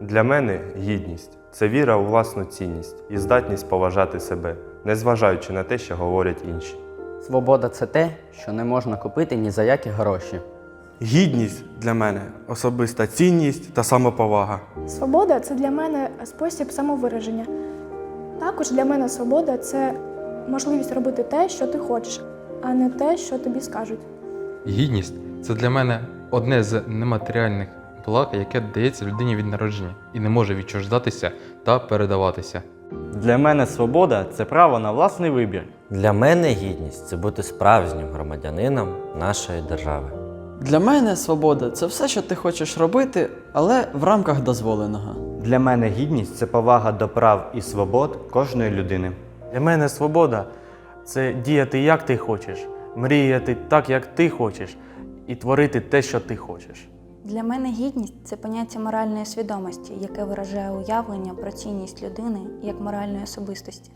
Для мене гідність це віра у власну цінність і здатність поважати себе, незважаючи на те, що говорять інші. Свобода це те, що не можна купити ні за які гроші. Гідність для мене особиста цінність та самоповага. Свобода це для мене спосіб самовираження. Також для мене свобода це можливість робити те, що ти хочеш, а не те, що тобі скажуть. Гідність це для мене одне з нематеріальних благ, яке дається людині від народження і не може відчуждатися та передаватися. Для мене свобода це право на власний вибір. Для мене гідність це бути справжнім громадянином нашої держави. Для мене свобода це все, що ти хочеш робити, але в рамках дозволеного. Для мене гідність це повага до прав і свобод кожної людини. Для мене свобода це діяти як ти хочеш, мріяти так, як ти хочеш, і творити те, що ти хочеш. Для мене гідність це поняття моральної свідомості, яке виражає уявлення про цінність людини як моральної особистості.